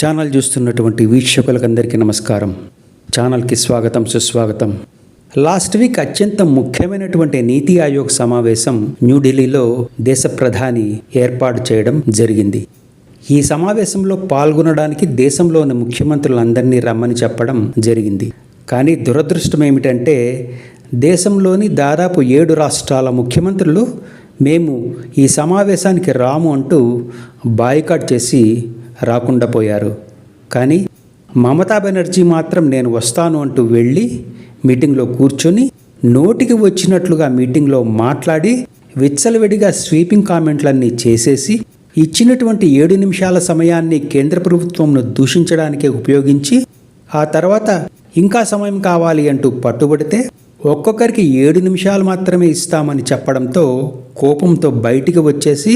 Channel చూస్తున్నటువంటి వీక్షకులకందరికీ నమస్కారం. ఛానల్కి స్వాగతం సుస్వాగతం. లాస్ట్ వీక్ అత్యంత ముఖ్యమైనటువంటి నీతి ఆయోగ్ సమావేశం న్యూఢిల్లీలో దేశ ప్రధాని ఏర్పాటు చేయడం జరిగింది. ఈ సమావేశంలో పాల్గొనడానికి దేశంలోని ముఖ్యమంత్రులందరినీ రమ్మని చెప్పడం జరిగింది. కానీ దురదృష్టం ఏమిటంటే దేశంలోని దాదాపు ఏడు రాష్ట్రాల ముఖ్యమంత్రులు మేము ఈ సమావేశానికి రాము అంటూ బాయ్కాట్ చేసి రాకుండా పోయారు. కానీ మమతా బెనర్జీ మాత్రం నేను వస్తాను అంటూ వెళ్ళి మీటింగ్లో కూర్చొని నోటికి వచ్చినట్లుగా మీటింగ్లో మాట్లాడి విచ్చలవిడిగా స్వీపింగ్ కామెంట్లన్నీ చేసేసి ఇచ్చినటువంటి ఏడు నిమిషాల సమయాన్ని కేంద్ర ప్రభుత్వంను దూషించడానికే ఉపయోగించి ఆ తర్వాత ఇంకా సమయం కావాలి అంటూ పట్టుబడితే ఒక్కొక్కరికి ఏడు నిమిషాలు మాత్రమే ఇస్తామని చెప్పడంతో కోపంతో బయటికి వచ్చేసి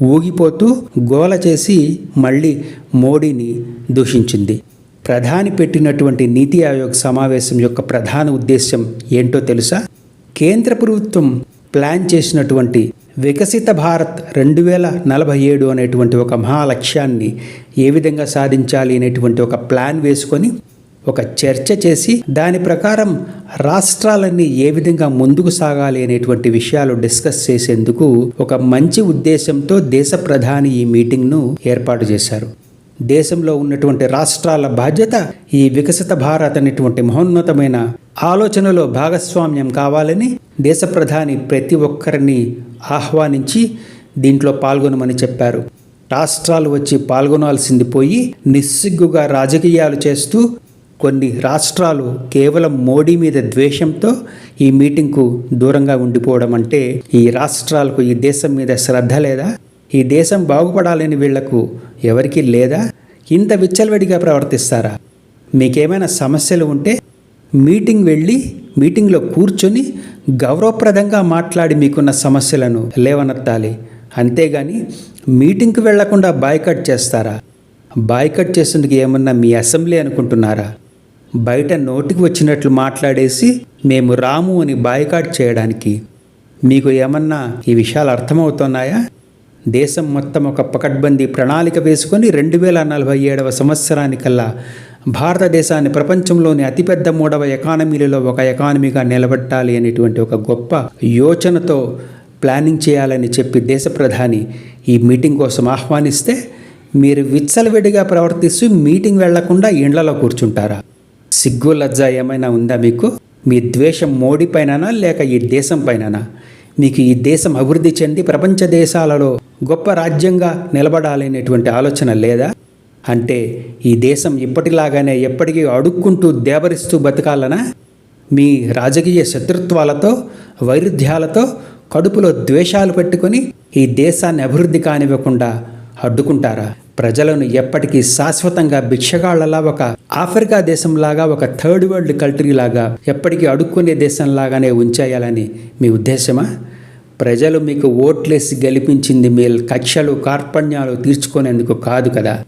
ఊగిపోతూ గోల చేసి మళ్ళీ మోడీని దూషించింది. ప్రధాని పెట్టినటువంటి నీతి ఆయోగ్ సమావేశం యొక్క ప్రధాన ఉద్దేశం ఏంటో తెలుసా? కేంద్ర ప్రభుత్వం ప్లాన్ చేసినటువంటి వికసిత భారత్ రెండు వేల నలభై ఏడు అనేటువంటి ఒక మహాలక్ష్యాన్ని ఏ విధంగా సాధించాలి అనేటువంటి ఒక ప్లాన్ వేసుకొని ఒక చర్చ చేసి దాని ప్రకారం రాష్ట్రాలన్నీ ఏ విధంగా ముందుకు సాగాలి అనేటువంటి విషయాలు డిస్కస్ చేసేందుకు ఒక మంచి ఉద్దేశంతో దేశ ప్రధాని ఈ మీటింగ్ను ఏర్పాటు చేశారు. దేశంలో ఉన్నటువంటి రాష్ట్రాల బాధ్యత ఈ వికసిత భారత్ అనేటువంటి మహోన్నతమైన ఆలోచనలో భాగస్వామ్యం కావాలని దేశ ప్రధాని ప్రతి ఒక్కరిని ఆహ్వానించి దీంట్లో పాల్గొనమని చెప్పారు. రాష్ట్రాలు వచ్చి పాల్గొనాల్సింది పోయి నిస్సిగ్గుగా రాజకీయాలు చేస్తూ కొన్ని రాష్ట్రాలు కేవలం మోడీ మీద ద్వేషంతో ఈ మీటింగ్కు దూరంగా ఉండిపోవడం అంటే ఈ రాష్ట్రాలకు ఈ దేశం మీద శ్రద్ధ లేదా? ఈ దేశం బాగుపడాలని వీళ్ళకు ఎవరికీ లేదా? ఇంత విచ్చలవిడిగా ప్రవర్తిస్తారా? మీకేమైనా సమస్యలు ఉంటే మీటింగ్ వెళ్ళి మీటింగ్లో కూర్చొని గౌరవప్రదంగా మాట్లాడి మీకున్న సమస్యలను లేవనెత్తాలి. అంతేగాని మీటింగ్కి వెళ్ళకుండా బాయ్కట్ చేస్తారా? బాయ్కట్ చేసేందుకు ఏమన్నా మీ అసెంబ్లీ అనుకుంటున్నారా? బయట నోటికి వచ్చినట్లు మాట్లాడేసి మేము రాము అని బాయ్కాట్ చేయడానికి. మీకు ఏమన్నా ఈ విషయాలు అర్థమవుతున్నాయా? దేశం మొత్తం ఒక పకడ్బందీ ప్రణాళిక వేసుకొని రెండు వేల నలభై ఏడవ సంవత్సరానికల్లా భారతదేశాన్ని ప్రపంచంలోని అతిపెద్ద మూడవ ఎకానమీలలో ఒక ఎకానమీగా నిలబెట్టాలి అనేటువంటి ఒక గొప్ప యోచనతో ప్లానింగ్ చేయాలని చెప్పి దేశ ప్రధాని ఈ మీటింగ్ కోసం ఆహ్వానిస్తే మీరు విచ్చలవిడిగా ప్రవర్తిస్తూ మీటింగ్ వెళ్ళకుండా ఇండ్లలో కూర్చుంటారా? సిగ్గు లజ్జ ఏమైనా ఉందా మీకు? మీ ద్వేషం మోడీ పైననా లేక ఈ దేశం పైననా? మీకు ఈ దేశం అభివృద్ధి చెంది ప్రపంచ దేశాలలో గొప్ప రాజ్యంగా నిలబడాలనేటువంటి ఆలోచన లేదా? అంటే ఈ దేశం ఇప్పటిలాగానే ఎప్పటికీ అడుక్కుంటూ దేవరిస్తూ బతకాలనా? మీ రాజకీయ శత్రుత్వాలతో వైరుధ్యాలతో కడుపులో ద్వేషాలు పెట్టుకొని ఈ దేశాన్ని అభివృద్ధి కానివ్వకుండా అడ్డుకుంటారా? ప్రజలను ఎప్పటికీ శాశ్వతంగా భిక్షగాళ్ళలా ఒక ఆఫ్రికా దేశంలాగా ఒక థర్డ్ వరల్డ్ కంట్రీలాగా ఎప్పటికీ అడుక్కునే దేశంలాగానే ఉంచేయాలని మీ ఉద్దేశమా? ప్రజలు మీకు ఓట్లేసి గెలిపించింది మీ కక్షలు కార్పణ్యాలు తీర్చుకునేందుకు కాదు కదా.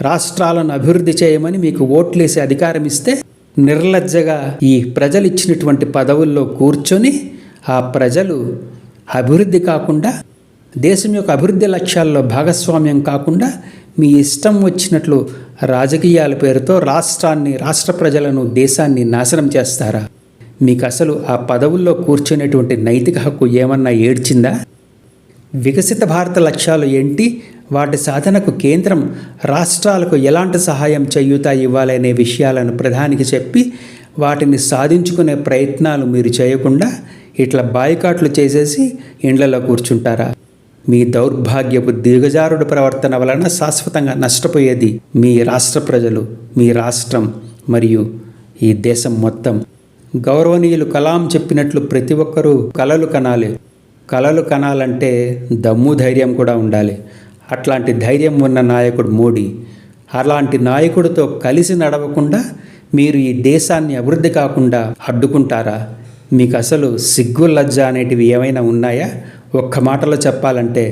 రాష్ట్రాలను అభివృద్ధి చేయమని మీకు ఓట్లేసి అధికారం ఇస్తే నిర్లజ్జగా ఈ ప్రజలు ఇచ్చినటువంటి పదవుల్లో కూర్చొని ఆ ప్రజలు అభివృద్ధి కాకుండా దేశం యొక్క అభివృద్ధి లక్ష్యాల్లో భాగస్వామ్యం కాకుండా మీ ఇష్టం వచ్చినట్లు రాజకీయాల పేరుతో రాష్ట్రాన్ని రాష్ట్ర ప్రజలను దేశాన్ని నాశనం చేస్తారా? మీకు అసలు ఆ పదవుల్లో కూర్చునేటువంటి నైతిక హక్కు ఏమన్నా ఏడ్చిందా? వికసిత భారత లక్ష్యాలు ఏంటి? వాటి సాధనకు కేంద్రం రాష్ట్రాలకు ఎలాంటి సహాయం చేయూత ఇవ్వాలనే విషయాలను ప్రధానికి చెప్పి వాటిని సాధించుకునే ప్రయత్నాలు మీరు చేయకుండా ఇట్లా బాయికాట్లు చేసేసి ఇండ్లలో కూర్చుంటారా? మీ దౌర్భాగ్యపు దిగజారుడు ప్రవర్తన వలన శాశ్వతంగా నష్టపోయేది మీ రాష్ట్ర ప్రజలు మీ రాష్ట్రం మరియు ఈ దేశం మొత్తం. గౌరవనీయులు కలాం చెప్పినట్లు ప్రతి ఒక్కరూ కలలు కనాలి. కలలు కనాలంటే దమ్ము ధైర్యం కూడా ఉండాలి. అట్లాంటి ధైర్యం ఉన్న నాయకుడు మోడీ. అలాంటి నాయకుడితో కలిసి నడవకుండా మీరు ఈ దేశాన్ని అభివృద్ధి కాకుండా అడ్డుకుంటారా? మీకు అసలు సిగ్గు లజ్జ అనేటివి ఏమైనా ఉన్నాయా? ఒక్క మాటలో చెప్పాలంటే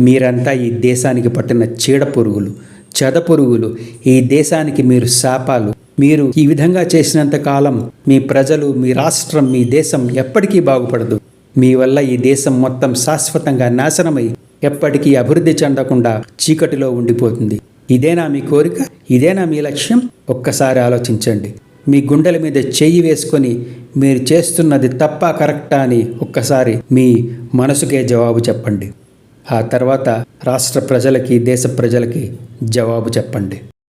మీరంతా ఈ దేశానికి పట్టిన చీడ పురుగులు చెద పురుగులు ఈ దేశానికి మీరు శాపాలు. మీరు ఈ విధంగా చేసినంత కాలం మీ ప్రజలు మీ రాష్ట్రం మీ దేశం ఎప్పటికీ బాగుపడదు. మీ వల్ల ఈ దేశం మొత్తం శాశ్వతంగా నాశనమై ఎప్పటికీ అభివృద్ధి చెందకుండా చీకటిలో ఉండిపోతుంది. ఇదేనా మీ కోరిక? ఇదేనా మీ లక్ష్యం? ఒక్కసారి ఆలోచించండి. మీ గుండెల మీద చెయ్యి వేసుకొని మీరు చేస్తున్నది తప్ప కరెక్టా అని ఒక్కసారి మీ మనసుకే జవాబు చెప్పండి. ఆ తర్వాత రాష్ట్ర ప్రజలకి దేశ ప్రజలకి జవాబు చెప్పండి.